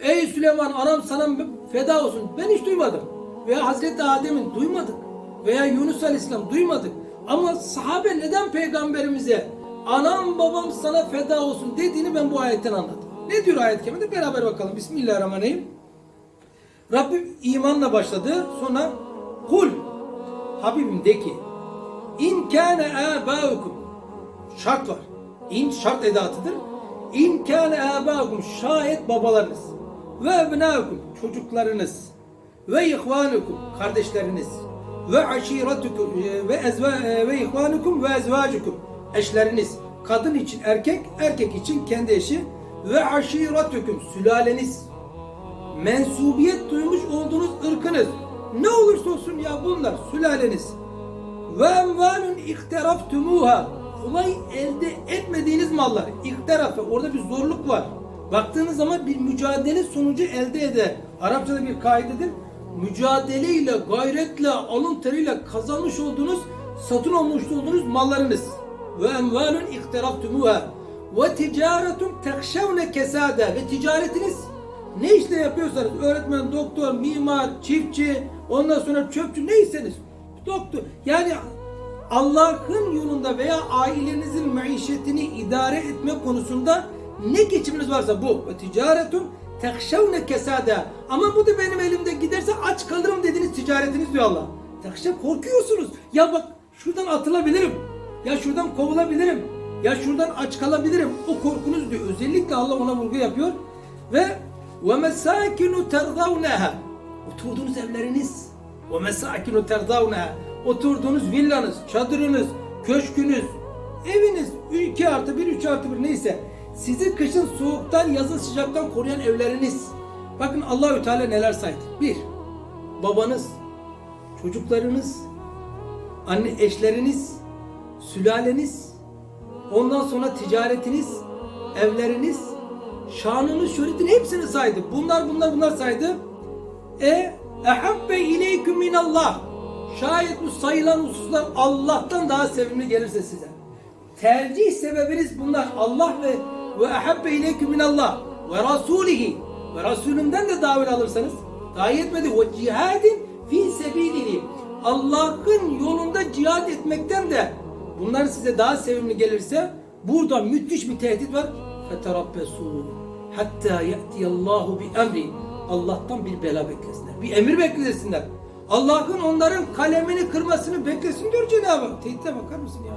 Ey Süleyman anam sana feda olsun. Ben hiç duymadım. Veya Hazreti Adem'in duymadık. Veya Yunus Aleyhisselam duymadık. Ama sahabe neden peygamberimize anam babam sana feda olsun dediğini ben bu ayetten anladım. Ne diyor ayet kerimede? Beraber bakalım. Bismillahirrahmanirrahim. Rabbim imanla başladı. Sonra kul Habibim de ki in kâne âbâukum şart var. İn şart edatıdır. İn kâne âbâukum şayet babalarınız ve ebnâukum çocuklarınız. Ve ihvanukum kardeşleriniz. Ve aşiretukum ve ezva ve ihvanukum ve ezvacukum eşleriniz kadın için erkek erkek için kendi eşi. Ve aşiretukum sülaleniz. Mensubiyet duymuş olduğunuz ırkınız. Ne olursa olsun ya bunlar sülaleniz. Ve emvalun ihteraftumuha kolay elde etmediğiniz mallar ihterafı orada bir zorluk var baktığınız zaman bir mücadele sonucu elde eder Arapçada bir kaidedir. Mücadeleyle gayretle alın teriyle kazanmış olduğunuz satın almış olduğunuz mallarınız. Ve emvalun ihteraftumuha ve ticaretun tekşevne kesade ve ticaretiniz ne işte yapıyorsanız öğretmen, doktor, mimar, çiftçi, ondan sonra çöpçü neyseniz doktor. Yani Allah'ın yolunda veya ailenizin maişetini idare etme konusunda ne geçiminiz varsa bu ticaretun tekşevne kesada ama bu da benim elimde giderse aç kalırım dediğiniz ticaretiniz diyor Allah. Tekşev korkuyorsunuz. Ya bak şuradan atılabilirim. Ya şuradan kovulabilirim. Ya şuradan aç kalabilirim. O korkunuz diyor. Özellikle Allah ona vurgu yapıyor. Ve ve mesakinu terdavneha oturduğunuz evleriniz ve mesakinu terdavneha oturduğunuz villanız, çadırınız, köşkünüz, eviniz 2 artı 1, 3 artı 1 neyse sizi kışın soğuktan, yazın sıcaktan koruyan evleriniz. Bakın Allahü Teala neler saydı. Bir, babanız, çocuklarınız, anne eşleriniz, sülaleniz, ondan sonra ticaretiniz, evleriniz, şanınız, şöhretin hepsini saydı. Bunlar bunlar bunlar saydı. E ehabbe ileyküm minallah. Şayet bu sayılan hususlar Allah'tan daha sevimli gelirse size. Tercih sebebiniz bunlar. Allah ve ve ehabbe ileyküm minallah ve rasulihi ve Resulünden de davet alırsanız daha yetmedi. Ve cihadin fi sebilihi. Allah'ın yolunda cihad etmekten de bunlar size daha sevimli gelirse burada müthiş bir tehdit var. Feterabbesu hatta ya'tiyallahu bi emri. Allah'tan bir bela beklesinler. Bir emir beklesinler. Allah'ın onların kalemini kırmasını beklesin diyor Cenab-ı Hak. Tehdite bakar mısın ya?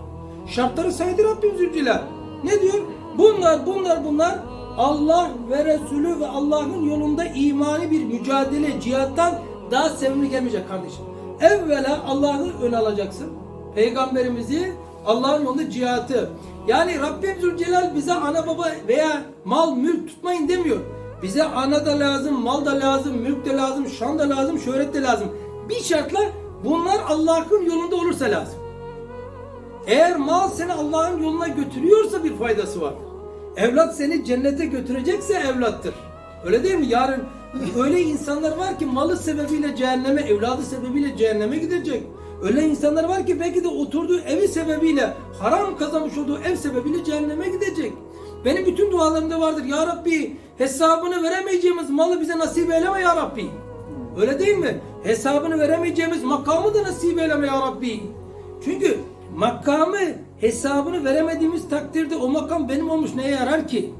Şartları saydı Rabbim Zülcelal. Ne diyor? Bunlar, bunlar, bunlar Allah ve Resulü ve Allah'ın yolunda imani bir mücadele, cihattan daha sevimli gelmeyecek kardeşim. Evvela Allah'ı ön alacaksın. Peygamberimizi Allah'ın yolunda cihatı. Yani Rabbim Zülcelal bize ana baba veya mal mülk tutmayın demiyor. Bize ana da lazım, mal da lazım, mülk de lazım, şan da lazım, şöhret de lazım. Bir şartla bunlar Allah'ın yolunda olursa lazım. Eğer mal seni Allah'ın yoluna götürüyorsa bir faydası var. Evlat seni cennete götürecekse evlattır. Öyle değil mi? Yarın öyle insanlar var ki malı sebebiyle cehenneme, evladı sebebiyle cehenneme gidecek. Öyle insanlar var ki belki de oturduğu evi sebebiyle, haram kazanmış olduğu ev sebebiyle cehenneme gidecek. Benim bütün dualarımda vardır. Ya Rabbi hesabını veremeyeceğimiz malı bize nasip eyleme ya Rabbi. Öyle değil mi? Hesabını veremeyeceğimiz makamı da nasip eyleme ya Rabbi. Çünkü makamı hesabını veremediğimiz takdirde o makam benim olmuş neye yarar ki?